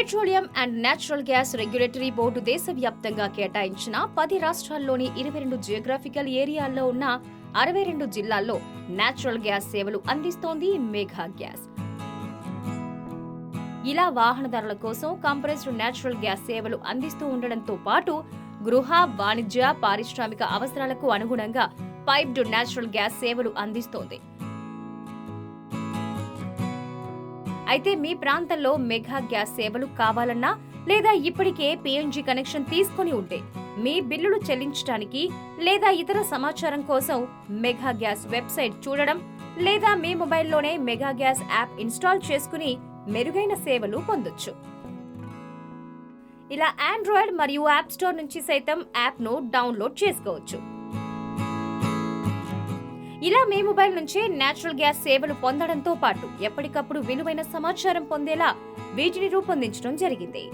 Petroleum and natural gas regulatory board దేశవ్యాప్తంగా కేటాయించిన పది రాష్ట్రాల్లోని ఇరవై రెండు జియోగ్రాఫికల్ ఏరియాల్లో ఉన్న అరవై రెండు జిల్లాల్లో నేచురల్ గ్యాస్ సేవలు అందిస్తోంది మేఘా గ్యాస్ ఇలా వాహనదారుల కోసం కంప్రెస్డ్ నేచురల్ గ్యాస్ సేవలు అందిస్తూ ఉండడంతో పాటు గృహ వాణిజ్య పారిశ్రామిక అవసరాలకు అనుగుణంగా పైప్డ్ నేచురల్ గ్యాస్ సేవలు అందిస్తోంది. అయితే మీ ప్రాంతంలో మెగా గ్యాస్ సేవలు కావాలన్నా లేదా ఇప్పటికే పిఎన్జి కనెక్షన్ తీసుకొని ఉంటే మీ బిల్లులు చెల్లించడానికి లేదా ఇతర సమాచారం కోసం మెగా గ్యాస్ వెబ్సైట్ చూడడం లేదా మీ మొబైల్లోనే మెగా గ్యాస్ యాప్ ఇన్స్టాల్ చేసుకుని మెరుగైన సేవలు పొందొచ్చు. ఇలా ఆండ్రాయిడ్ మరియు యాప్ స్టోర్ నుంచి సైతం యాప్ను డౌన్లోడ్ చేసుకోవచ్చు. ఇలా మీ మొబైల్ నుంచే నేచురల్ గ్యాస్ సేవలు పొందడంతో పాటు ఎప్పటికప్పుడు విలువైన సమాచారం పొందేలా వీటిని రూపొందించడం జరిగింది.